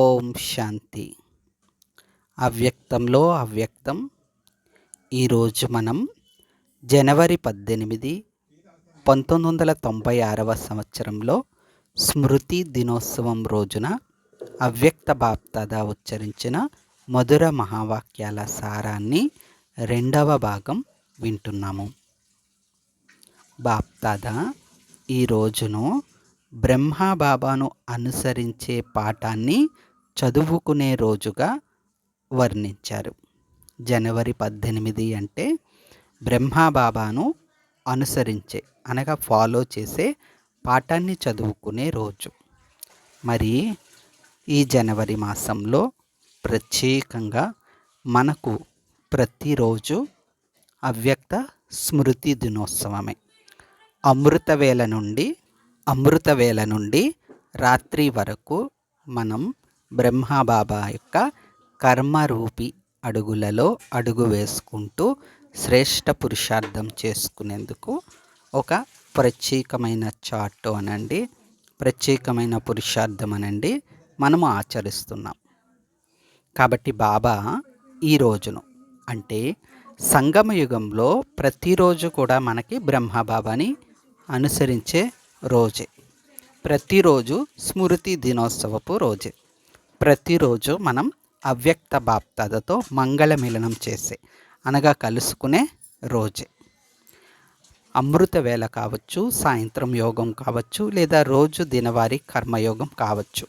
ఓం శాంతి. అవ్యక్తంలో అవ్యక్తం. ఈరోజు మనం జనవరి పద్దెనిమిది పంతొమ్మిది వందల తొంభై ఆరవ సంవత్సరంలో స్మృతి దినోత్సవం రోజున అవ్యక్త బాప్తాద ఉచ్చరించిన మధుర మహావాక్యాల సారాన్ని రెండవ భాగం వింటున్నాము. బాప్తాద ఈ రోజును బ్రహ్మబాబాను అనుసరించే పాఠాన్ని చదువుకునే రోజుగా వర్ణించారు. జనవరి పద్దెనిమిది అంటే బ్రహ్మబాబాను అనుసరించే అనగా ఫాలో చేసే పాఠాన్ని చదువుకునే రోజు. మరి ఈ జనవరి మాసంలో ప్రత్యేకంగా మనకు ప్రతిరోజు అవ్యక్త స్మృతి దినోత్సవమే. అమృతవేళ నుండి అమృతవేళ నుండి రాత్రి వరకు మనం బ్రహ్మబాబా యొక్క కర్మరూపి అడుగులలో అడుగు వేసుకుంటూ శ్రేష్ఠ పురుషార్థం చేసుకునేందుకు ఒక ప్రత్యేకమైన చార్టు అనండి. ప్రత్యేకమైన పురుషార్థం అనండి. మనము ఆచరిస్తున్నాం. కాబట్టి బాబా ఈ రోజును అంటే సంగమ యుగంలో ప్రతిరోజు కూడా మనకి బ్రహ్మబాబాని అనుసరించే రోజే. ప్రతిరోజు స్మృతి దినోత్సవపు రోజే. ప్రతిరోజు మనం అవ్యక్త బాప్తదతో మంగళ మిలనం చేసే అనగా కలుసుకునే రోజే. అమృత వేళ కావచ్చు సాయంత్రం యోగం కావచ్చు లేదా రోజు దినవారీ కర్మయోగం కావచ్చు.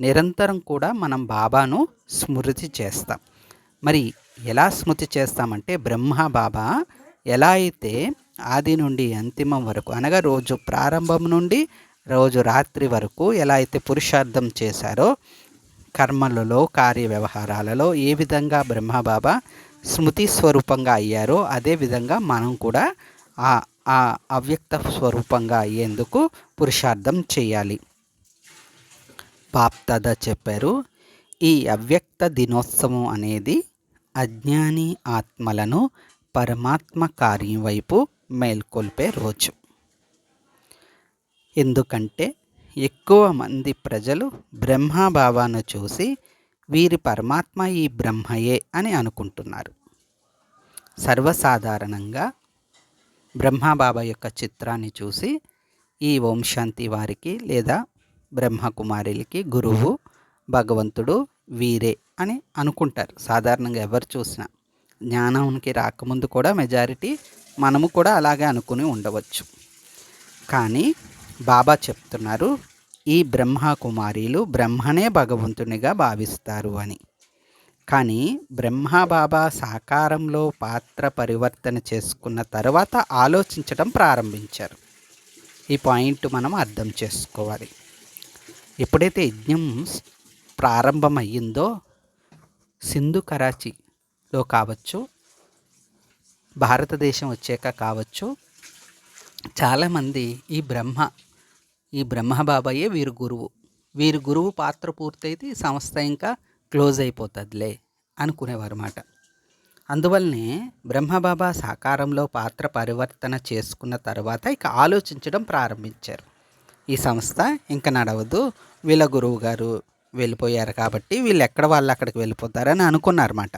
నిరంతరం కూడా మనం బాబాను స్మృతి చేస్తాం. మరి ఎలా స్మృతి చేస్తామంటే బ్రహ్మ బాబా ఎలా అయితే ఆది నుండి అంతిమం వరకు అనగా రోజు ప్రారంభం నుండి రోజు రాత్రి వరకు ఎలా అయితే పురుషార్థం చేశారో కర్మలలో కార్య వ్యవహారాలలో ఏ విధంగా బ్రహ్మబాబా స్మృతి స్వరూపంగా అయ్యారో అదేవిధంగా మనం కూడా ఆ ఆ అవ్యక్త స్వరూపంగా అయ్యేందుకు పురుషార్థం చేయాలి. పాప్తద చెప్పారు ఈ అవ్యక్త దినోత్సవం అనేది అజ్ఞాని ఆత్మలను పరమాత్మ కార్యం వైపు మేల్కొల్పే రోజు. ఎందుకంటే ఎక్కువ మంది ప్రజలు బ్రహ్మభావాన్ని చూసి వీరి పరమాత్మ ఈ బ్రహ్మయే అని అనుకుంటున్నారు. సర్వసాధారణంగా బ్రహ్మబాబా యొక్క చిత్రాన్ని చూసి ఈ ఓం శాంతి వారికి లేదా బ్రహ్మకుమారులకి గురువు భగవంతుడు వీరే అని అనుకుంటారు. సాధారణంగా ఎవరు చూసినా జ్ఞానానికి రాకముందు కూడా మెజారిటీ మనము కూడా అలాగే అనుకుని ఉండవచ్చు. కానీ బాబా చెప్తున్నారు ఈ బ్రహ్మ కుమారీలు బ్రహ్మనే భగవంతునిగా భావిస్తారు అని. కానీ బ్రహ్మ బాబా సాకారంలో పాత్ర పరివర్తన చేసుకున్న తర్వాత ఆలోచించడం ప్రారంభించారు. ఈ పాయింట్ మనం అర్థం చేసుకోవాలి. ఎప్పుడైతే యజ్ఞం ప్రారంభమయ్యిందో సింధు కరాచీలో కావచ్చు భారతదేశం వచ్చాక కావచ్చు చాలామంది ఈ బ్రహ్మ ఈ బ్రహ్మబాబాయే వీరి వీరు గురువు. వీరి గురువు పాత్ర పూర్తయితే ఈ సంస్థ ఇంకా క్లోజ్ అయిపోతుందిలే అనుకునేవారు అన్నమాట అందువల్లనే బ్రహ్మబాబా సాకారంలో పాత్ర పరివర్తన చేసుకున్న తర్వాత ఇక ఆలోచించడం ప్రారంభించారు. ఈ సంస్థ ఇంకా నడవదు. వీళ్ళ గురువు గారు వెళ్ళిపోయారు కాబట్టి వీళ్ళు ఎక్కడ వాళ్ళు అక్కడికి వెళ్ళిపోతారని అనుకున్నారన్నమాట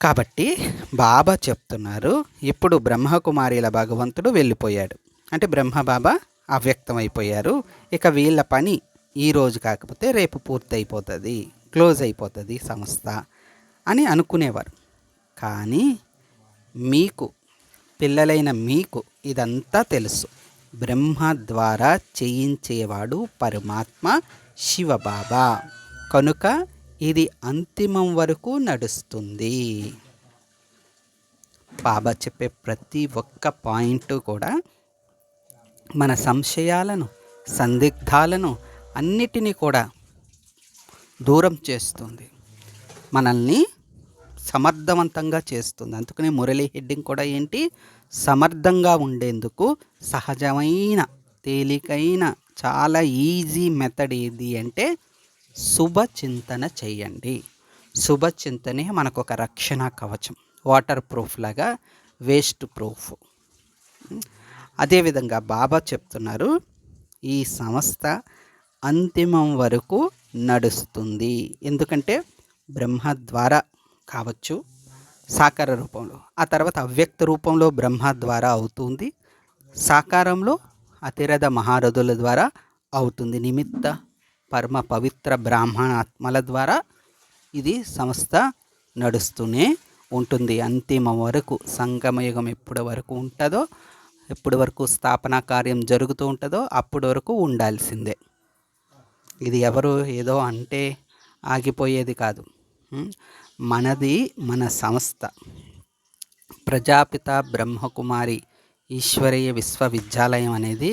కాబట్టి బాబా చెప్తున్నారు ఇప్పుడు బ్రహ్మకుమారిల భగవంతుడు వెళ్ళిపోయాడు. అంటే బ్రహ్మ బాబా అవ్యక్తమైపోయారు. ఇక వీళ్ళ పని ఈరోజు కాకపోతే రేపు పూర్తయిపోతుంది క్లోజ్ అయిపోతుంది సంస్థ అని అనుకునేవారు. కానీ మీకు పిల్లలైన మీకు ఇదంతా తెలుసు. బ్రహ్మ ద్వారా చేయించేవాడు పరమాత్మ శివబాబా. కనుక ఇది అంతిమం వరకు నడుస్తుంది. బాబా చెప్పే ప్రతి ఒక్క పాయింట్ కూడా మన సంశయాలను సందిగ్ధాలను అన్నిటినీ కూడా దూరం చేస్తుంది. మనల్ని సమర్థవంతంగా చేస్తుంది. అందుకని మురళీ హెడ్డింగ్ కూడా ఏంటి? సమర్థంగా ఉండేందుకు సహజమైన తేలికైన చాలా ఈజీ మెథడ్ ఏది అంటే శుభ చింతన చేయండి. శుభ చింతనే మనకు ఒక రక్షణ కవచం. వాటర్ ప్రూఫ్ లాగా వేస్ట్ ప్రూఫ్. అదేవిధంగా బాబా చెప్తున్నారు ఈ సంస్థ అంతిమం వరకు నడుస్తుంది. ఎందుకంటే బ్రహ్మ ద్వారా కావచ్చు సాకార రూపంలో ఆ తర్వాత అవ్యక్త రూపంలో బ్రహ్మ ద్వారా అవుతుంది సాకారంలో అతిరథ మహారథుల ద్వారా అవుతుంది. నిమిత్త పరమ పవిత్ర బ్రాహ్మణాత్మల ద్వారా ఇది సంస్థ నడుస్తూనే ఉంటుంది. అంతిమ వరకు సంగమయుగం ఎప్పటి వరకు ఉంటుందో ఎప్పటి వరకు స్థాపన కార్యం జరుగుతూ ఉంటుందో అప్పటి వరకు ఉండాల్సిందే. ఇది ఎవరు ఏదో అంటే ఆగిపోయేది కాదు. మనది మన సంస్థ. ప్రజాపిత బ్రహ్మకుమారి ఈశ్వరీయ విశ్వవిద్యాలయం అనేది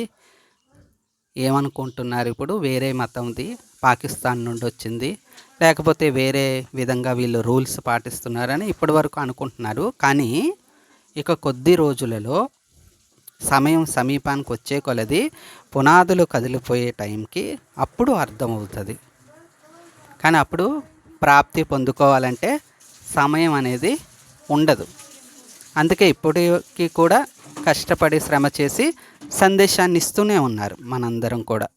ఏమనుకుంటున్నారు ఇప్పుడు? వేరే మతంది పాకిస్తాన్ నుండి వచ్చింది. లేకపోతే వేరే విధంగా వీళ్ళు రూల్స్ పాటిస్తున్నారని ఇప్పటి వరకు అనుకుంటున్నారు. కానీ ఇక కొద్ది రోజులలో సమయం సమీపానికి వచ్చే కొలది పునాదులు కదిలిపోయే టైంకి అప్పుడు అర్థమవుతుంది. కానీ అప్పుడు ప్రాప్తి పొందుకోవాలంటే సమయం అనేది ఉండదు. అందుకే ఇప్పటికి కూడా కష్టపడి శ్రమ చేసి సందేశాన్ని ఇస్తూనే ఉన్నారు మనందరం కూడా.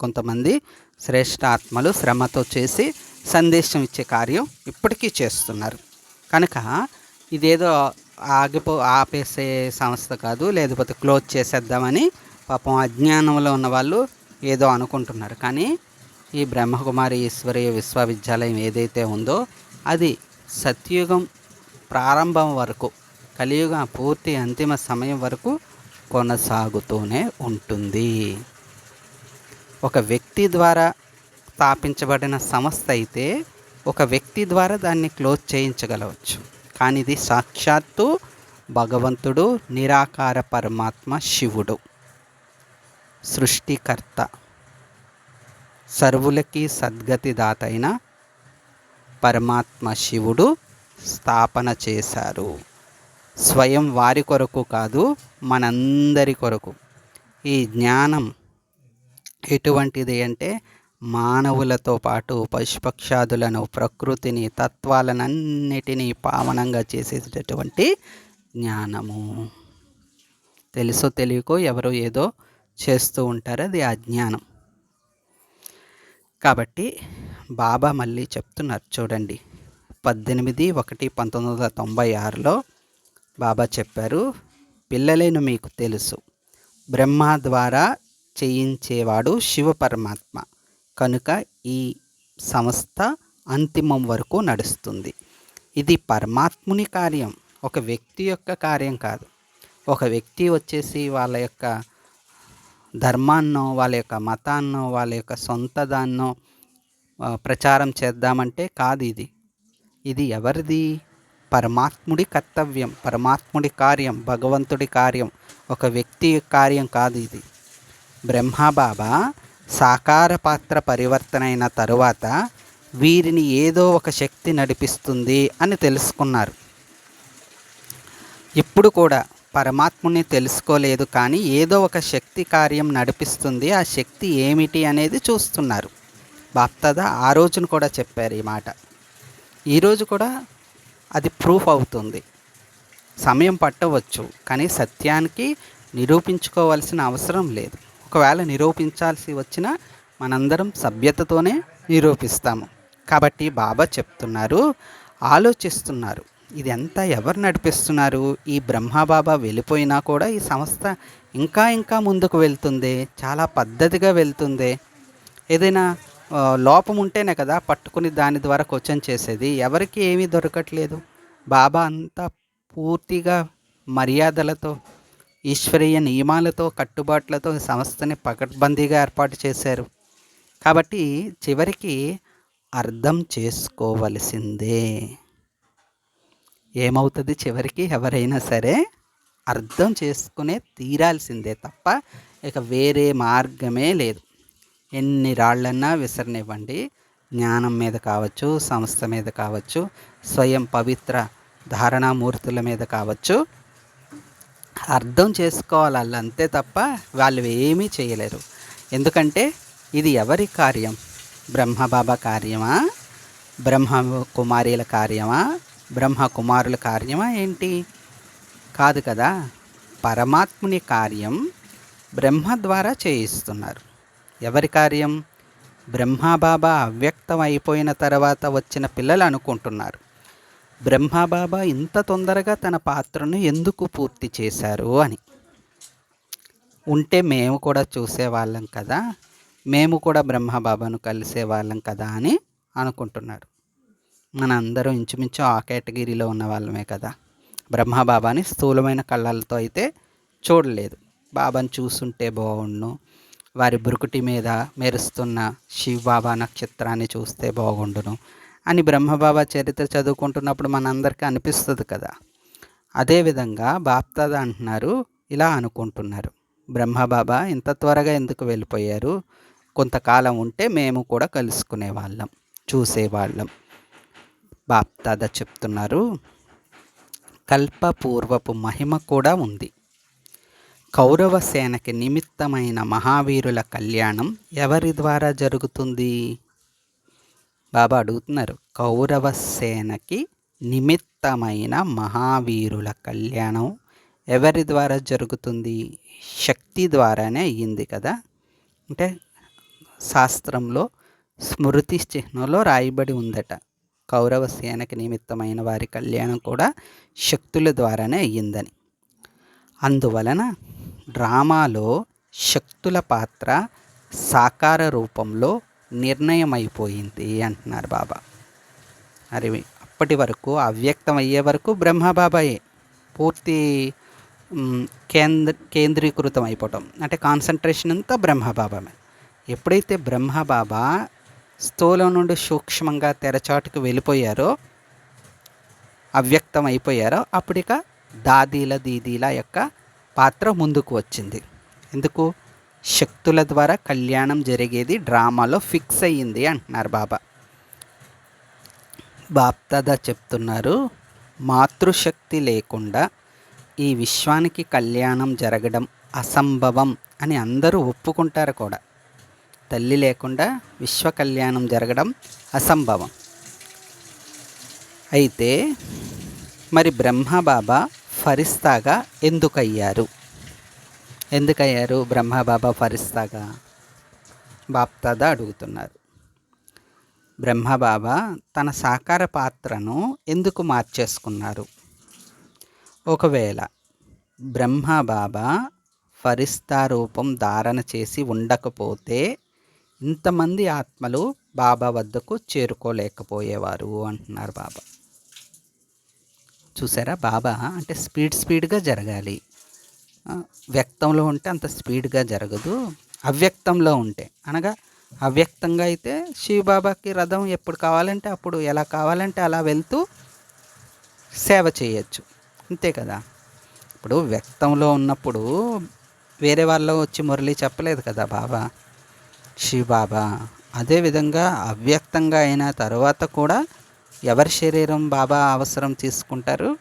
కొంతమంది శ్రేష్ఠ ఆత్మలు శ్రమతో చేసి సందేశం ఇచ్చే కార్యం ఇప్పటికీ చేస్తున్నారు. కనుక ఇదేదో ఆగిపో ఆపేసే సంస్థ కాదు లేకపోతే క్లోజ్ చేసేద్దామని పాపం అజ్ఞానంలో ఉన్న వాళ్ళు ఏదో అనుకుంటున్నారు. కానీ ఈ బ్రహ్మకుమారి ఈశ్వరీయ విశ్వవిద్యాలయం ఏదైతే ఉందో అది సత్యుగం ప్రారంభం వరకు కలియుగ పూర్తి అంతిమ సమయం వరకు కొనసాగుతూనే ఉంటుంది. ఒక వ్యక్తి ద్వారా స్థాపించబడిన సంస్థ అయితే ఒక వ్యక్తి ద్వారా దాన్ని క్లోజ్ చేయించగలవచ్చు. కానీ ఇది సాక్షాత్తు భగవంతుడు నిరాకార పరమాత్మ శివుడు. సృష్టికర్త. సర్వులకి సద్గతి దాతైన పరమాత్మ శివుడు స్థాపన చేశారు. స్వయం వారి కొరకు కాదు మనందరి కొరకు. ఈ జ్ఞానం ఎటువంటిది అంటే మానవులతో పాటు పశుపక్షాదులను ప్రకృతిని తత్వాలనన్నిటినీ పావనంగా చేసేటటువంటి జ్ఞానము. తెలుసో తెలియకో ఎవరో ఏదో చేస్తూ ఉంటారు అది అజ్ఞానం కాబట్టి బాబా మళ్ళీ చెప్తున్నారు చూడండి. పద్దెనిమిది ఒకటి పంతొమ్మిది వందల తొంభై ఆరులో బాబా చెప్పారు పిల్లలేను మీకు తెలుసు. బ్రహ్మ ద్వారా చేయించేవాడు శివ పరమాత్మ కనుక ఈ సంస్థ అంతిమం వరకు నడుస్తుంది. ఇది పరమాత్ముని కార్యం. ఒక వ్యక్తి యొక్క కార్యం కాదు. ఒక వ్యక్తి వచ్చేసి వాళ్ళ యొక్క ధర్మాన్నో వాళ్ళ యొక్క మతాన్నో వాళ్ళ యొక్క సొంత దాన్నో ప్రచారం చేద్దామంటే కాదు ఇది. ఇది ఎవరిది? పరమాత్ముడి కర్తవ్యం పరమాత్ముడి కార్యం భగవంతుడి కార్యం. ఒక వ్యక్తి కార్యం కాదు ఇది. బ్రహ్మబాబా సాకార పాత్ర పరివర్తన అయిన తరువాత వీరిని ఏదో ఒక శక్తి నడిపిస్తుంది అని తెలుసుకున్నారు. ఇప్పుడు కూడా పరమాత్ముని తెలుసుకోలేదు కానీ ఏదో ఒక శక్తి కార్యం నడిపిస్తుంది. ఆ శక్తి ఏమిటి అనేది చూస్తున్నారు. బాప్తద ఆ రోజును కూడా చెప్పారు ఈ మాట. ఈరోజు కూడా అది ప్రూఫ్ అవుతుంది. సమయం పట్టవచ్చు కానీ సత్యానికి నిరూపించుకోవాల్సిన అవసరం లేదు. ఒకవేళ నిరూపించాల్సి వచ్చినా మనందరం సభ్యతతోనే నిరూపిస్తాము. కాబట్టి బాబా చెప్తున్నారు ఆలోచిస్తున్నారు. ఇది ఎవరు నడిపిస్తున్నారు? ఈ బ్రహ్మబాబా వెళ్ళిపోయినా కూడా ఈ సంస్థ ఇంకా ఇంకా ముందుకు వెళ్తుంది చాలా పద్ధతిగా వెళ్తుంది. ఏదైనా లోపం ఉంటేనే కదా పట్టుకుని దాని ద్వారా క్వశ్చన్ చేసేది. ఎవరికి ఏమీ దొరకట్లేదు. బాబా అంతా పూర్తిగా మర్యాదలతో ఈశ్వరీయ నియమాలతో కట్టుబాట్లతో ఈ సంస్థని పకడ్బందీగా ఏర్పాటు చేశారు. కాబట్టి చివరికి అర్థం చేసుకోవలసిందే. ఏమవుతుంది చివరికి? ఎవరైనా సరే అర్థం చేసుకునే తీరాల్సిందే తప్ప ఇక వేరే మార్గమే లేదు. ఎన్ని రాళ్ళన్నా విసరనివ్వండి. జ్ఞానం మీద కావచ్చు సంస్థ మీద కావచ్చు స్వయం పవిత్ర ధారణామూర్తుల మీద కావచ్చు అర్థం చేసుకోవాలి వాళ్ళు అంతే తప్ప వాళ్ళు ఏమీ చేయలేరు. ఎందుకంటే ఇది ఎవరి కార్యం? బ్రహ్మబాబా కార్యమా? బ్రహ్మ కుమారీల కార్యమా? బ్రహ్మ కుమారుల కార్యమా ఏంటి? కాదు కదా. పరమాత్ముని కార్యం బ్రహ్మ ద్వారా చేయిస్తున్నారు. ఎవరి కార్యం? బ్రహ్మబాబా అవ్యక్తం అయిపోయిన తర్వాత వచ్చిన పిల్లలు అనుకుంటున్నారు. బ్రహ్మబాబా ఇంత తొందరగా తన పాత్రను ఎందుకు పూర్తి చేశారు అని. ఉంటే మేము కూడా చూసేవాళ్ళం కదా మేము కూడా బ్రహ్మబాబాను కలిసేవాళ్ళం కదా అని అనుకుంటున్నారు. మన ఇంచుమించు ఆ కేటగిరీలో ఉన్న వాళ్ళమే కదా. బ్రహ్మబాబాని స్థూలమైన కళ్ళలతో అయితే చూడలేదు. బాబాని చూస్తుంటే బాగుండు వారి బురుకుటి మీద మెరుస్తున్న శివబాబా నక్షత్రాన్ని చూస్తే బాగుండును. అని బ్రహ్మబాబా చరిత్ర చదువుకుంటున్నప్పుడు మనందరికీ అనిపిస్తుంది కదా. అదేవిధంగా బాప్తాద అంటున్నారు ఇలా అనుకుంటున్నారు. బ్రహ్మబాబా ఇంత త్వరగా ఎందుకు వెళ్ళిపోయారు? కొంతకాలం ఉంటే మేము కూడా కలుసుకునే వాళ్ళం చూసేవాళ్ళం బాప్తాద చెప్తున్నారు కల్పపూర్వపు మహిమ కూడా ఉంది. కౌరవ సేనకి నిమిత్తమైన మహావీరుల కళ్యాణం ఎవరి ద్వారా జరుగుతుంది? బాబా అడుగుతున్నారు. కౌరవ సేనకి నిమిత్తమైన మహావీరుల కళ్యాణం ఎవరి ద్వారా జరుగుతుంది? శక్తి ద్వారానే అయ్యింది కదా? అంటే శాస్త్రంలో స్మృతి చిహ్నంలో రాయబడి ఉందట. కౌరవ సేనకి నిమిత్తమైన వారి కళ్యాణం కూడా శక్తుల ద్వారానే అయ్యిందని. అందువలన డ్రామాలో శక్తుల పాత్ర సాకార రూపంలో నిర్ణయం అయిపోయింది అంటున్నారు బాబా. మరి అప్పటి వరకు అవ్యక్తం అయ్యే వరకు బ్రహ్మబాబాయే పూర్తి కేంద్ర కేంద్రీకృతం అయిపోవటం అంటే కాన్సన్ట్రేషన్ అంతా బ్రహ్మబాబామే ఎప్పుడైతే బ్రహ్మబాబా స్థూలం నుండి సూక్ష్మంగా తెరచాటుకు వెళ్ళిపోయారో అవ్యక్తం అయిపోయారో అప్పుడిక దాదీల దీదీల యొక్క పాత్ర ముందుకు వచ్చింది. ఎందుకు? శక్తుల ద్వారా కళ్యాణం జరిగేది డ్రామాలో ఫిక్స్ అయ్యింది అంటున్నారు బాబా. బాప్దాదా చెప్తున్నారు మాతృశక్తి లేకుండా ఈ విశ్వానికి కళ్యాణం జరగడం అసంభవం అని అందరూ ఒప్పుకుంటారు కూడా. తల్లి లేకుండా విశ్వ కళ్యాణం జరగడం అసంభవం. అయితే మరి బ్రహ్మ బాబా ఫరిస్తాగా ఎందుకయ్యారు? ఎందుకయ్యారు? బ్రహ్మబాబా ఫరిస్తాగా? బాప్తాదా అడుగుతున్నారు. బ్రహ్మబాబా తన సాకార పాత్రను ఎందుకు మార్చేసుకున్నారు? ఒకవేళ బ్రహ్మబాబా ఫరిస్తా రూపం ధారణ చేసి ఉండకపోతే ఇంతమంది ఆత్మలు బాబా వద్దకు చేరుకోలేకపోయేవారు అంటున్నారు బాబా. చూసారా? బాబా అంటే స్పీడ్ స్పీడ్గా జరగాలి. వ్యక్తంలో ఉంటే అంత స్పీడ్గా జరగదు. అవ్యక్తంలో ఉంటే. అనగా అవ్యక్తంగా అయితే శివబాబాకి రథం ఎప్పుడు కావాలంటే అప్పుడు ఎలా కావాలంటే అలా వెళ్తూ సేవ చేయొచ్చు. అంతే కదా. ఇప్పుడు వ్యక్తంలో ఉన్నప్పుడు వేరే వాళ్ళు వచ్చి మురళి చెప్పలేదు కదా బాబా. శివబాబా అదేవిధంగా అవ్యక్తంగా అయిన తర్వాత కూడా ఎవరి శరీరం బాబా అవసరం తీసుకుంటారు?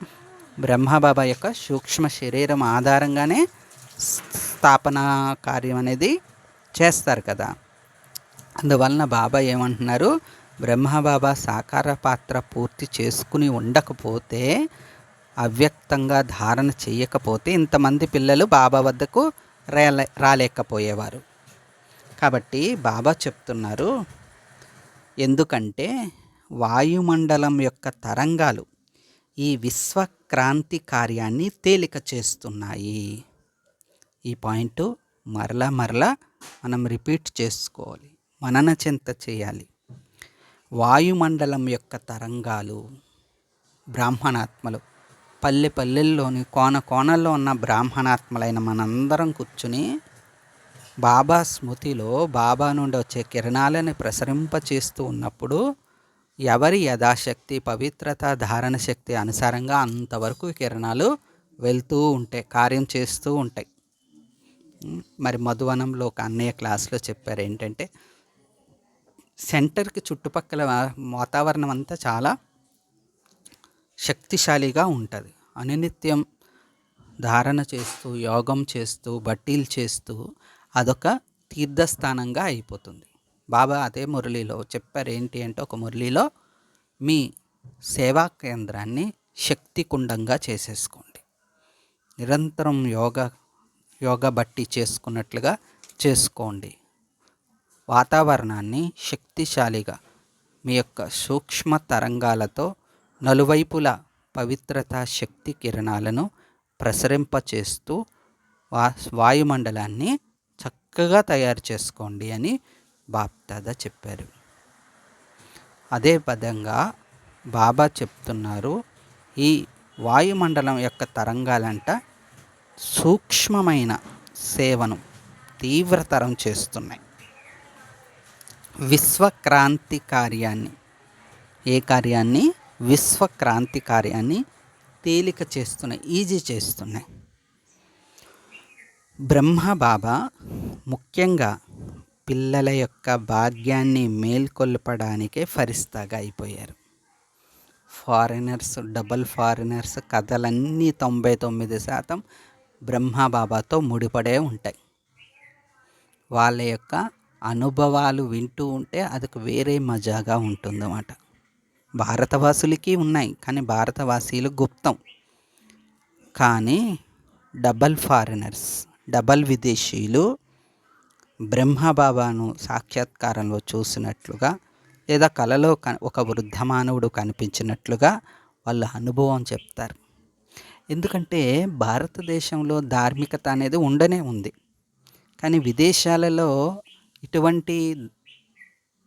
బ్రహ్మబాబా యొక్క సూక్ష్మ శరీరం ఆధారంగానే స్థాపన కార్యం అనేది చేస్తారు కదా. అందువలన బాబా ఏమంటున్నారు? బ్రహ్మబాబా సాకార పాత్ర పూర్తి చేసుకుని ఉండకపోతే అవ్యక్తంగా ధారణ చేయకపోతే ఇంతమంది పిల్లలు బాబా వద్దకు రాలే రాలేకపోయేవారు. కాబట్టి బాబా చెప్తున్నారు ఎందుకంటే వాయుమండలం యొక్క తరంగాలు ఈ విశ్వక్రాంతి కార్యాన్ని తేలిక చేస్తున్నాయి. ఈ పాయింట్ మరలా మరలా మనం రిపీట్ చేసుకోవాలి. మనన చింత చేయాలి. వాయుమండలం యొక్క తరంగాలు బ్రాహ్మణాత్మలు పల్లె పల్లెల్లోని కోన కోణల్లో ఉన్న బ్రాహ్మణాత్మలైన మనందరం కూర్చుని బాబా స్మృతిలో బాబా నుండి వచ్చే కిరణాలని ప్రసరింపచేస్తూ ఉన్నప్పుడు ఎవరి యథాశక్తి పవిత్రత ధారణ శక్తి అనుసారంగా అంతవరకు కిరణాలు వెళ్తూ ఉంటాయి కార్యం చేస్తూ ఉంటాయి. మరి మధువనంలో ఒక అన్నయ్య క్లాస్లో చెప్పారు ఏంటంటే సెంటర్కి చుట్టుపక్కల వాతావరణం అంతా చాలా శక్తిశాలిగా ఉంటుంది. అనునిత్యం ధారణ చేస్తూ యోగం చేస్తూ బట్టీలు చేస్తూ అదొక తీర్థస్థానంగా అయిపోతుంది. బాబా అదే మురళిలో చెప్పారు ఏంటి అంటే ఒక మురళిలో మీ సేవా కేంద్రాన్ని శక్తి కుండంగా చేసేసుకోండి. నిరంతరం యోగా యోగా బట్టి చేసుకున్నట్లుగా చేసుకోండి. వాతావరణాన్ని శక్తిశాలిగా మీ యొక్క సూక్ష్మ తరంగాలతో నలువైపులా పవిత్రత శక్తి కిరణాలను ప్రసరింపచేస్తూ వా వాయుమండలాన్ని చక్కగా తయారు చేసుకోండి అని బాప్దాదా చెప్పారు. అదే పదంగా బాబా చెప్తున్నారు ఈ వాయుమండలం యొక్క తరంగాలంట సూక్ష్మమైన సేవను తీవ్రతరం చేస్తున్నాయి. విశ్వక్రాంతి కార్యాన్ని ఏ కార్యాన్ని? విశ్వక్రాంతి కార్యాన్ని తేలిక చేస్తున్నాయి ఈజీ చేస్తున్నాయి. బ్రహ్మ బాబా ముఖ్యంగా పిల్లల యొక్క భాగ్యాన్ని మేల్కొల్పడానికే ఫరిస్తాగా అయిపోయారు. ఫారినర్స్ డబల్ ఫారినర్స్ కథలన్నీ తొంభై తొమ్మిది శాతం బ్రహ్మబాబాతో ముడిపడే ఉంటాయి. వాళ్ళ యొక్క అనుభవాలు వింటూ ఉంటే అది వేరే మజాగా ఉంటుందన్నమాట. భారతవాసులకి ఉన్నాయి కానీ భారతవాసీలు గుప్తం. కానీ డబల్ ఫారినర్స్ డబల్ విదేశీయులు బ్రహ్మబాబాను సాక్షాత్కారంలో చూసినట్లుగా లేదా కలలో ఒక వృద్ధ మానవుడు కనిపించినట్లుగా వాళ్ళ అనుభవం చెప్తారు. ఎందుకంటే భారతదేశంలో ధార్మికత అనేది ఉండనే ఉంది. కానీ విదేశాలలో ఇటువంటి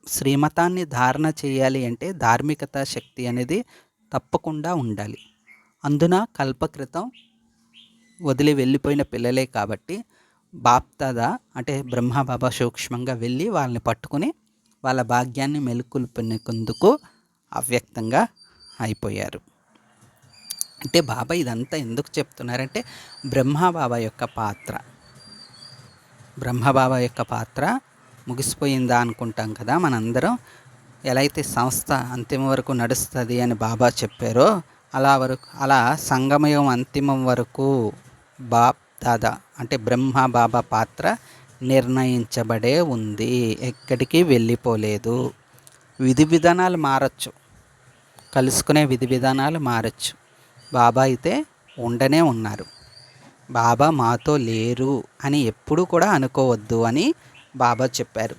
శ్రీమతాన్ని ధారణ చేయాలి అంటే ధార్మికత శక్తి అనేది తప్పకుండా ఉండాలి. అందున కల్పకృతం వదిలి వెళ్ళిపోయిన పిల్లలే కాబట్టి బాప్తాద? అంటే బ్రహ్మబాబా సూక్ష్మంగా వెళ్ళి వాళ్ళని పట్టుకుని వాళ్ళ భాగ్యాన్ని మెలుకొల్పునేందుకు అవ్యక్తంగా అయిపోయారు. అంటే బాబా ఇదంతా ఎందుకు చెప్తున్నారంటే బ్రహ్మబాబా యొక్క పాత్ర. బ్రహ్మబాబా యొక్క పాత్ర ముగిసిపోయిందా అనుకుంటాం కదా మనందరం. ఎలా అయితే సంస్థ అంతిమ వరకు నడుస్తుంది అని బాబా చెప్పారో అలా వరకు అలా సంగమయం అంతిమం వరకు బాప్ దాదా. అంటే బ్రహ్మ బాబా పాత్ర నిర్ణయించబడే ఉంది. ఎక్కడికి వెళ్ళిపోలేదు. విధి విధానాలు మారచ్చు. కలుసుకునే విధి విధానాలు మారచ్చు. బాబా అయితే ఉండనే ఉన్నారు. బాబా మాతో లేరు అని ఎప్పుడు కూడా అనుకోవద్దు అని బాబా చెప్పారు.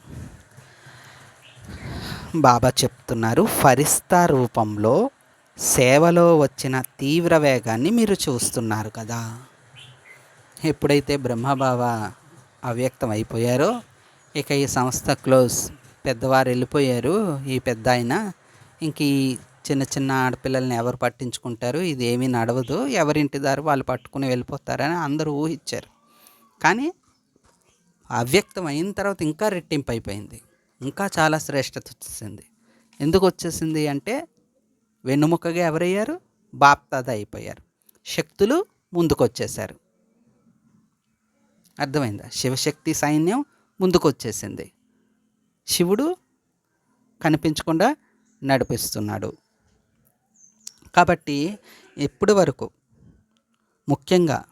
బాబా చెప్తున్నారు ఫరిస్తా రూపంలో సేవలో వచ్చిన తీవ్ర వేగాన్ని మీరు చూస్తున్నారు కదా. ఎప్పుడైతే బ్రహ్మభావ అవ్యక్తం అయిపోయారో ఇక ఈ సంస్థ క్లోజ్. పెద్దవారు వెళ్ళిపోయారు. ఈ పెద్ద ఆయన ఇంక ఈ చిన్న చిన్న ఆడపిల్లల్ని ఎవరు పట్టించుకుంటారు? ఇది ఏమీ నడవదు. ఎవరింటి దారు వాళ్ళు పట్టుకుని వెళ్ళిపోతారని అందరూ ఊహించారు. కానీ అవ్యక్తం అయిన తర్వాత ఇంకా రెట్టింపు అయిపోయింది. ఇంకా చాలా శ్రేష్టత వచ్చేసింది. ఎందుకు వచ్చేసింది అంటే వెన్నుముక్కగా ఎవరయ్యారు? బాప్తాద అయిపోయారు. శక్తులు ముందుకు వచ్చేసారు అర్థమైందా? శివశక్తి సైన్యం ముందుకు వచ్చేసింది శివుడు కనిపించకుండా నడిపిస్తున్నాడు. కాబట్టి ఇప్పటి వరకు ముఖ్యంగా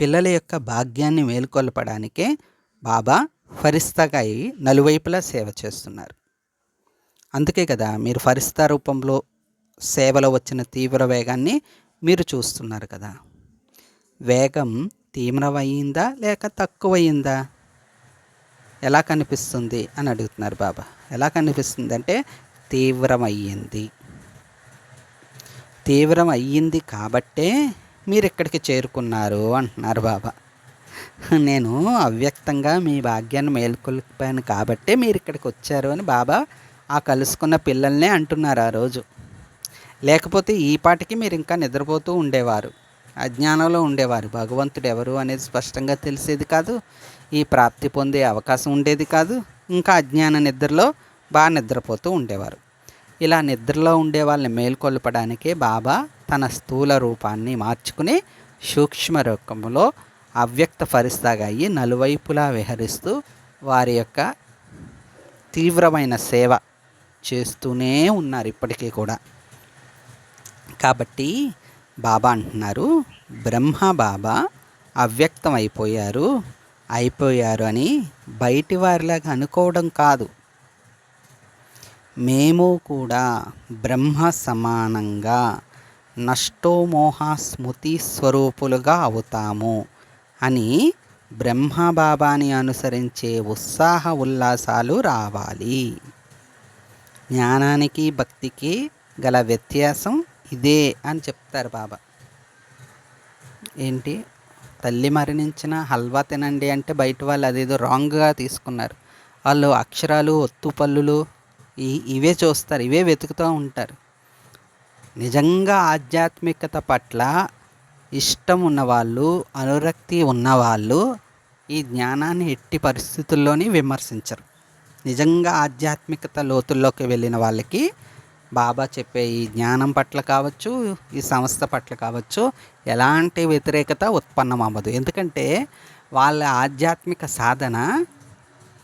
పిల్లల యొక్క భాగ్యాన్ని మేల్కొల్పడానికే బాబా ఫరిస్తాగా అయి నలువైపులా సేవ చేస్తున్నారు. అందుకే కదా మీరు ఫరిస్తా రూపంలో సేవలో వచ్చిన తీవ్ర వేగాన్ని మీరు చూస్తున్నారు కదా. వేగం తీవ్రమయ్యిందా లేక తక్కువయిందా ఎలా కనిపిస్తుంది అని అడుగుతున్నారు బాబా. ఎలా కనిపిస్తుంది అంటే తీవ్రమయ్యింది తీవ్రం అయ్యింది కాబట్టే మీరు ఇక్కడికి చేరుకున్నారు అంటున్నారు బాబా. నేను అవ్యక్తంగా మీ భాగ్యాన్ని మేల్కొల్పాను కాబట్టే మీరు ఇక్కడికి వచ్చారు అని బాబా ఆ కలుసుకున్న పిల్లల్నే అంటున్నారు ఆ రోజు. లేకపోతే ఈ పాటికి మీరు ఇంకా నిద్రపోతూ ఉండేవారు. అజ్ఞానంలో ఉండేవారు. భగవంతుడు ఎవరు అనేది స్పష్టంగా తెలిసేది కాదు. ఈ ప్రాప్తి పొందే అవకాశం ఉండేది కాదు. ఇంకా అజ్ఞాన నిద్రలో బాగా నిద్రపోతూ ఉండేవారు. ఇలా నిద్రలో ఉండే వాళ్ళని మేల్కొల్పడానికే బాబా తన స్థూల రూపాన్ని మార్చుకుని సూక్ష్మ రూపంలో అవ్యక్త ఫరిస్తాగా అయ్యి నలువైపులా విహరిస్తూ వారి యొక్క తీవ్రమైన సేవ చేస్తూనే ఉన్నారు ఇప్పటికీ కూడా. కాబట్టి బాబా అంటున్నారు. బ్రహ్మ బాబా అవ్యక్తం అయిపోయారు అయిపోయారు అని బయటి వారిలాగా అనుకోవడం కాదు. మేము కూడా బ్రహ్మ సమానంగా నష్టోమోహ స్మృతి స్వరూపులుగా అవుతాము అని బ్రహ్మబాబాని అనుసరించే ఉత్సాహ ఉల్లాసాలు రావాలి. జ్ఞానానికి భక్తికి గల వ్యత్యాసం ఇదే అని చెప్తారు బాబా. ఏంటి? తల్లి మరణించిన హల్వా తినండి అంటే బయట వాళ్ళు అదేదో రాంగ్గా తీసుకున్నారు. వాళ్ళు అక్షరాలు ఒత్తు పల్లులు ఇవే చూస్తారు ఇవే వెతుకుతూ ఉంటారు. నిజంగా ఆధ్యాత్మికత పట్ల ఇష్టం ఉన్నవాళ్ళు అనురక్తి ఉన్నవాళ్ళు ఈ జ్ఞానాన్ని ఎట్టి పరిస్థితుల్లోని విమర్శించరు. నిజంగా ఆధ్యాత్మికత లోతుల్లోకి వెళ్ళిన వాళ్ళకి బాబా చెప్పే ఈ జ్ఞానం పట్ల కావచ్చు ఈ సంస్థ పట్ల కావచ్చు ఎలాంటి వ్యతిరేకత ఉత్పన్నం అవ్వదు ఎందుకంటే వాళ్ళ ఆధ్యాత్మిక సాధన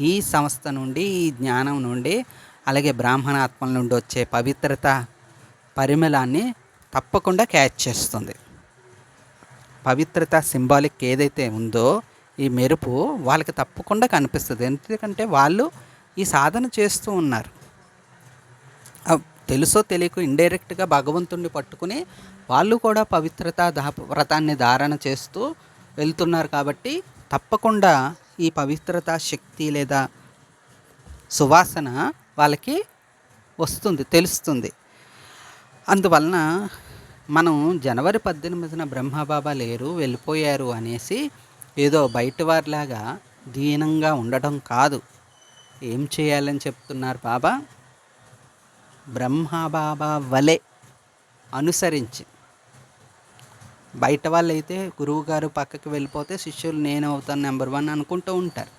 ఈ సంస్థ నుండి ఈ జ్ఞానం నుండి అలాగే బ్రాహ్మణాత్మల నుండి వచ్చే పవిత్రత పరిమళాన్ని తప్పకుండా క్యాచ్ చేస్తుంది. పవిత్రత సింబాలిక్ ఏదైతే ఉందో ఈ మెరుపు వాళ్ళకి తప్పకుండా కనిపిస్తుంది. ఎందుకంటే వాళ్ళు ఈ సాధన చేస్తూ ఉన్నారు. తెలుసో తెలియక ఇండైరెక్ట్గా భగవంతుణ్ణి పట్టుకుని వాళ్ళు కూడా పవిత్రత వ్రతాన్ని ధారణ చేస్తూ వెళ్తున్నారు కాబట్టి తప్పకుండా ఈ పవిత్రత శక్తి లేదా సువాసన వాళ్ళకి వస్తుంది తెలుస్తుంది. అందువలన మనం జనవరి పద్దెనిమిదిన బ్రహ్మబాబా లేరు వెళ్ళిపోయారు అనేసి ఏదో బయట వారిలాగా దీనంగా ఉండటం కాదు. ఏం చేయాలని చెప్తున్నారు బాబా? బ్రహ్మబాబా వలె అనుసరించి. బయట వాళ్ళు అయితే గురువుగారు పక్కకి వెళ్ళిపోతే శిష్యులు నేను అవుతాను నెంబర్ వన్ అనుకుంటూ ఉంటారు.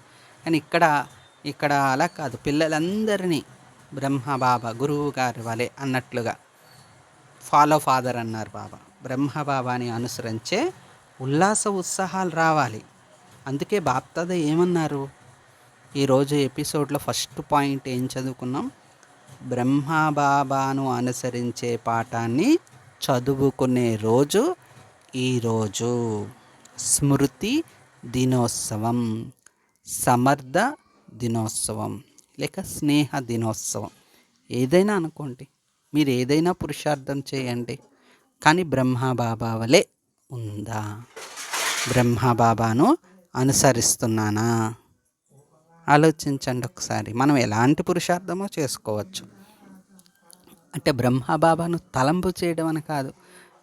కానీ ఇక్కడ ఇక్కడ అలా కాదు. పిల్లలందరినీ బ్రహ్మ బాబా గురువు గారి వలె అన్నట్లుగా ఫాలో ఫాదర్ అన్నారు బాబా. బ్రహ్మ బాబాని అనుసరించే ఉల్లాస ఉత్సాహాలు రావాలి. అందుకే బాప్తాద ఏమన్నారు? ఈరోజు ఎపిసోడ్లో ఫస్ట్ పాయింట్ ఏం చదువుకున్నాం? బ్రహ్మబాబాను అనుసరించే పాఠాన్ని చదువుకునే రోజు ఈరోజు స్మృతి దినోత్సవం సమర్థ దినోత్సవం లేక స్నేహ దినోత్సవం. ఏదైనా అనుకోండి మీరు ఏదైనా పురుషార్థం చేయండి కానీ బ్రహ్మబాబా వలె ఉందా? బ్రహ్మబాబాను అనుసరిస్తున్నానా? ఆలోచించండి ఒకసారి. మనం ఎలాంటి పురుషార్థమో చేసుకోవచ్చు. అంటే బ్రహ్మబాబాను తలంపు చేయడం అని కాదు.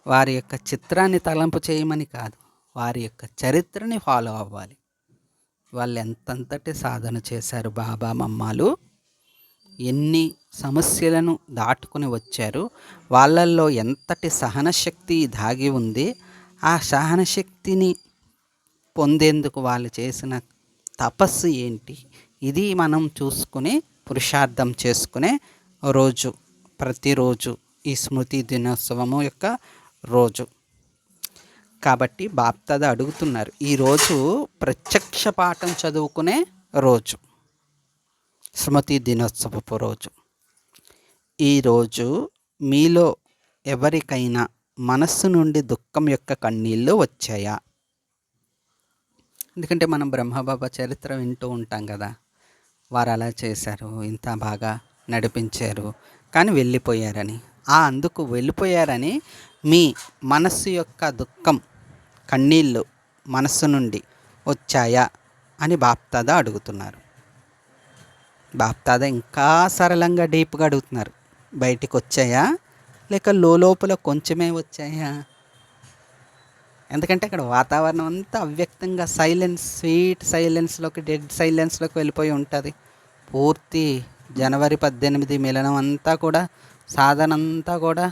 వారి యొక్క చిత్రాన్ని తలంపు చేయమని కాదు. వారి యొక్క చరిత్రని ఫాలో అవ్వాలి. వాళ్ళు ఎంతంతటి సాధన చేశారు బాబా మమ్మాలు. ఎన్ని సమస్యలను దాటుకుని వచ్చారు. వాళ్ళల్లో ఎంతటి సహనశక్తి దాగి ఉంది. ఆ సహనశక్తిని పొందేందుకు వాళ్ళు చేసిన తపస్సు ఏంటి? ఇది మనం చూసుకుని పురుషార్థం చేసుకునే రోజు ప్రతిరోజు ఈ స్మృతి దినోత్సవము యొక్క రోజు. కాబట్టి బాప్తద అడుగుతున్నారు ఈరోజు ప్రత్యక్ష పాఠం చదువుకునే రోజు స్మృతి దినోత్సవపు రోజు. ఈరోజు మీలో ఎవరికైనా మనస్సు నుండి దుఃఖం యొక్క కన్నీళ్ళు వచ్చాయా? ఎందుకంటే మనం బ్రహ్మబాబా చరిత్ర వింటూ ఉంటాం కదా. వారు అలా చేశారు ఇంత బాగా నడిపించారు కానీ వెళ్ళిపోయారని. ఆ అందుకు వెళ్ళిపోయారని మీ మనస్సు యొక్క దుఃఖం కన్నీళ్ళు మనస్సు నుండి వచ్చాయా అని బాప్తాద అడుగుతున్నారు. బాప్తాద ఇంకా సరళంగా డీప్గా అడుగుతున్నారు. బయటికి వచ్చాయా? లేక లోపల కొంచెమే వచ్చాయా? ఎందుకంటే అక్కడ వాతావరణం అంతా అవ్యక్తంగా సైలెన్స్ స్వీట్ సైలెన్స్లోకి డెడ్ సైలెన్స్లోకి వెళ్ళిపోయి ఉంటుంది. పూర్తి జనవరి పద్దెనిమిది మిలనం అంతా కూడా సాధన అంతా కూడా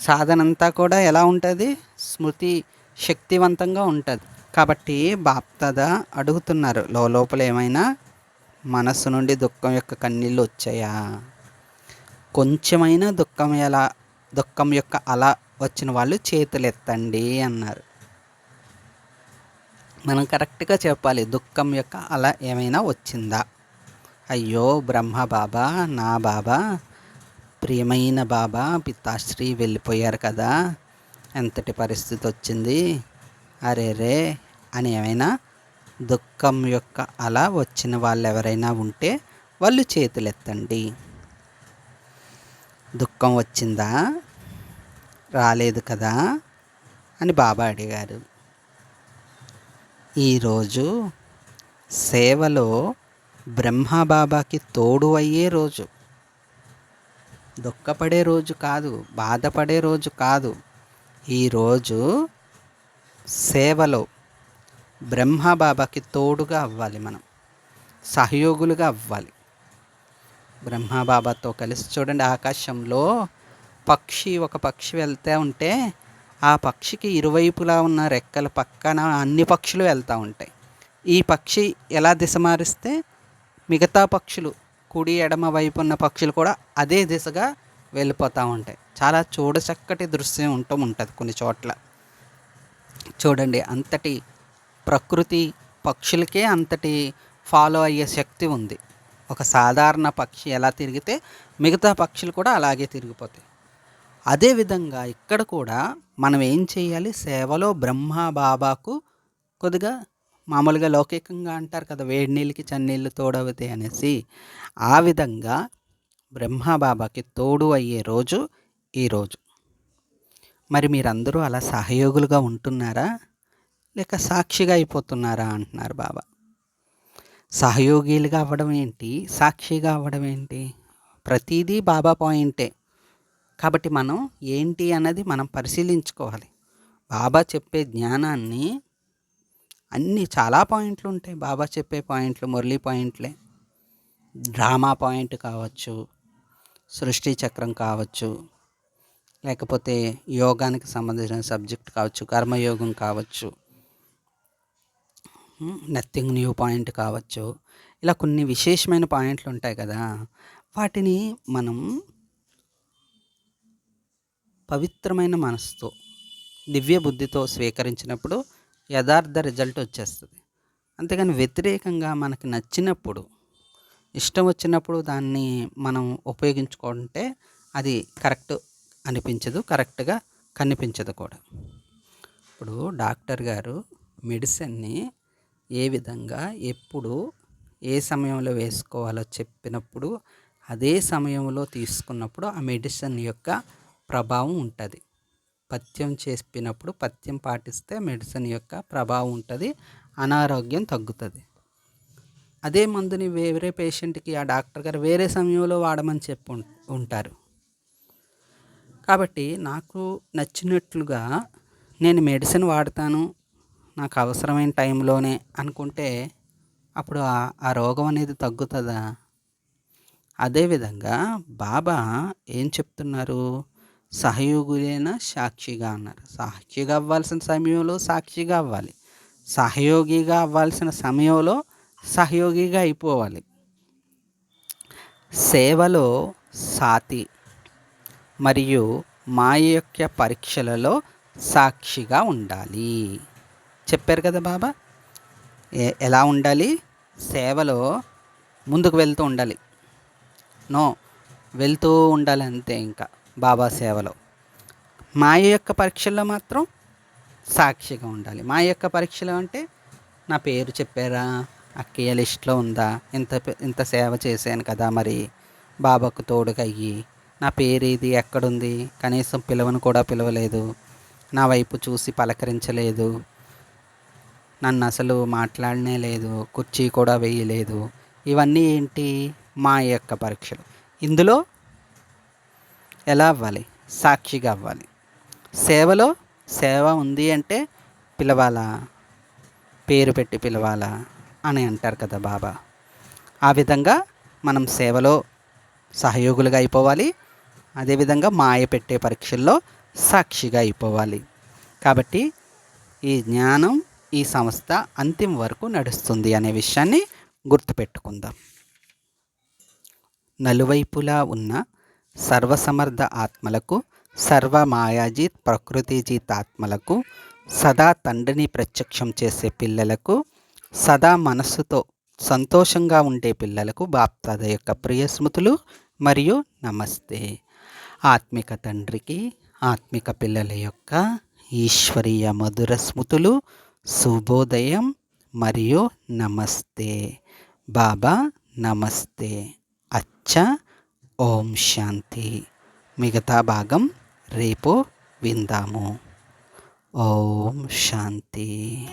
సాధన అంతా కూడా ఎలా ఉంటుంది? స్మృతి శక్తివంతంగా ఉంటుంది. కాబట్టి బాప్తద అడుగుతున్నారు లోపల ఏమైనా మనస్సు నుండి దుఃఖం యొక్క కన్నీళ్ళు వచ్చాయా? కొంచెమైనా దుఃఖం ఎలా దుఃఖం యొక్క అలా వచ్చిన వాళ్ళు చేతులు ఎత్తండి అన్నారు. మనం కరెక్ట్గా చెప్పాలి దుఃఖం యొక్క అలా ఏమైనా వచ్చిందా? అయ్యో బ్రహ్మ బాబా నా బాబా ప్రియమైన బాబా పితాశ్రీ వెళ్ళిపోయారు కదా ఎంతటి పరిస్థితి వచ్చింది? అరే రే అని ఏమైనా దుఃఖం యొక్క అలా వచ్చిన వాళ్ళు ఎవరైనా ఉంటే వాళ్ళు చేతులెత్తండి. దుఃఖం వచ్చిందా? రాలేదు కదా అని బాబా అడిగారు. ఈరోజు సేవలో బ్రహ్మబాబాకి తోడు అయ్యే రోజు. దుఃఖపడే రోజు కాదు బాధపడే రోజు కాదు. ఈరోజు సేవలో బ్రహ్మబాబాకి తోడుగా అవ్వాలి మనం సహయోగులుగా అవ్వాలి. బ్రహ్మబాబాతో కలిసి చూడండి ఆకాశంలో పక్షి ఒక పక్షి వెళ్తూ ఉంటే ఆ పక్షికి ఇరువైపులా ఉన్న రెక్కల పక్కన అన్ని పక్షులు వెళ్తూ ఉంటాయి. ఈ పక్షి ఎలా దిశ మారిస్తే మిగతా పక్షులు కుడి ఎడమ వైపు ఉన్న పక్షులు కూడా అదే దిశగా వెళ్ళిపోతూ ఉంటాయి. చాలా చూడచక్కటి దృశ్యం ఉంటూ ఉంటుంది కొన్ని చోట్ల. చూడండి అంతటి ప్రకృతి పక్షులకే అంతటి ఫాలో అయ్యే శక్తి ఉంది. ఒక సాధారణ పక్షి ఎలా తిరిగితే మిగతా పక్షులు కూడా అలాగే తిరిగిపోతాయి. అదేవిధంగా ఇక్కడ కూడా మనం ఏం చేయాలి? సేవలో బ్రహ్మ బాబాకు కొద్దిగా మామూలుగా లౌకికంగా అంటారు కదా వేడి నీళ్ళకి చన్నీళ్ళు తోడవుతాయి అనేసి. ఆ విధంగా బ్రహ్మ బాబాకి తోడు అయ్యే రోజు ఈరోజు మరి మీరందరూ అలా సహయోగులుగా ఉంటున్నారా? లేక సాక్షిగా అయిపోతున్నారా అంటున్నారు బాబా. సహయోగిలుగా అవ్వడం ఏంటి? సాక్షిగా అవ్వడం ఏంటి? ప్రతిదీ బాబా పాయింటే. కాబట్టి మనం ఏంటి అన్నది మనం పరిశీలించుకోవాలి. బాబా చెప్పే జ్ఞానాన్ని అన్నీ చాలా పాయింట్లు ఉంటాయి. బాబా చెప్పే పాయింట్లు మురళీ పాయింట్లే. డ్రామా పాయింట్ కావచ్చు సృష్టి చక్రం కావచ్చు లేకపోతే యోగానికి సంబంధించిన సబ్జెక్ట్ కావచ్చు కర్మయోగం కావచ్చు నథింగ్ న్యూ పాయింట్ కావచ్చు. ఇలా కొన్ని విశేషమైన పాయింట్లు ఉంటాయి కదా. వాటిని మనం పవిత్రమైన మనసుతో దివ్య బుద్ధితో స్వీకరించినప్పుడు యథార్థ రిజల్ట్ వచ్చేస్తుంది. అంతేగాని వ్యతిరేకంగా మనకి నచ్చినప్పుడు ఇష్టం వచ్చినప్పుడు దాన్ని మనం ఉపయోగించుకుంటే అది కరెక్ట్ అనిపించదు కరెక్ట్గా కనిపించదు కూడా. ఇప్పుడు డాక్టర్ గారు మెడిసిన్ని ఏ విధంగా ఎప్పుడు ఏ సమయంలో వేసుకోవాలో చెప్పినప్పుడు అదే సమయంలో తీసుకున్నప్పుడు ఆ మెడిసిన్ యొక్క ప్రభావం ఉంటుంది. పథ్యం చెప్పినప్పుడు పథ్యం పాటిస్తే మెడిసిన్ యొక్క ప్రభావం ఉంటుంది అనారోగ్యం తగ్గుతుంది. అదే మందుని వేరే పేషెంట్కి ఆ డాక్టర్ గారు వేరే సమయంలో వాడమని చెప్పు ఉంటారు. కాబట్టి నాకు నచ్చినట్లుగా నేను మెడిసిన్ వాడతాను నాకు అవసరమైన టైంలోనే అనుకుంటే అప్పుడు ఆ రోగం అనేది తగ్గుతుందా? అదేవిధంగా బాబా ఏం చెప్తున్నారు? సహయోగులైన సాక్షిగా అన్నారు. సాక్షిగా అవ్వాల్సిన సమయంలో సాక్షిగా అవ్వాలి. సహయోగిగా అవ్వాల్సిన సమయంలో సహయోగిగా అయిపోవాలి. సేవలో సాతి మరియు మాయ యొక్క పరీక్షలలో సాక్షిగా ఉండాలి. చెప్పారు కదా బాబా? ఎలా ఉండాలి? సేవలో ముందుకు వెళ్తూ ఉండాలి. నో వెళ్తూ ఉండాలి అంతే ఇంకా. బాబా సేవలో. మాయ యొక్క పరీక్షల్లో మాత్రం సాక్షిగా ఉండాలి. మా యొక్క పరీక్షలు అంటే నా పేరు చెప్పారా? అక్కయ్య లిస్ట్లో ఉందా? ఇంత ఇంత సేవ చేశాను కదా మరి. బాబాకు తోడుగా అయ్యి నా పేరు ఇది ఎక్కడుంది? కనీసం పిలవను కూడా పిలవలేదు. నా వైపు చూసి పలకరించలేదు. నన్ను అసలు మాట్లాడనే లేదు. కుర్చీ కూడా వేయలేదు. ఇవన్నీ ఏంటి? మా యొక్క పరీక్షలు. ఇందులో ఎలా అవ్వాలి? సాక్షిగా అవ్వాలి. సేవలో సేవ ఉంది అంటే పిలవాలా? పేరు పెట్టి పిలవాలా? అని అంటారు కదా బాబా. ఆ విధంగా మనం సేవలో సహయోగులుగా అయిపోవాలి. అదేవిధంగా మాయ పెట్టే పరీక్షల్లో సాక్షిగా అయిపోవాలి. కాబట్టి ఈ జ్ఞానం ఈ సంస్థ అంతిమ వరకు నడుస్తుంది అనే విషయాన్ని గుర్తుపెట్టుకుందాం. నలువైపులా ఉన్న సర్వసమర్థ ఆత్మలకు సర్వ మాయాజీత్ ప్రకృతిజీత్ ఆత్మలకు సదా తండ్రిని ప్రత్యక్షం చేసే పిల్లలకు సదా మనస్సుతో సంతోషంగా ఉండే పిల్లలకు బాప్తాద యొక్క ప్రియ స్మృతులు మరియు నమస్తే. ఆత్మిక తండ్రికి ఆత్మిక పిల్లల యొక్క ఈశ్వరీయ మధుర స్మృతులు శుభోదయం మరియు నమస్తే. బాబా నమస్తే. అచ్చ ఓం శాంతి. మిగతా భాగం రేపు విందాము. ఓం శాంతి.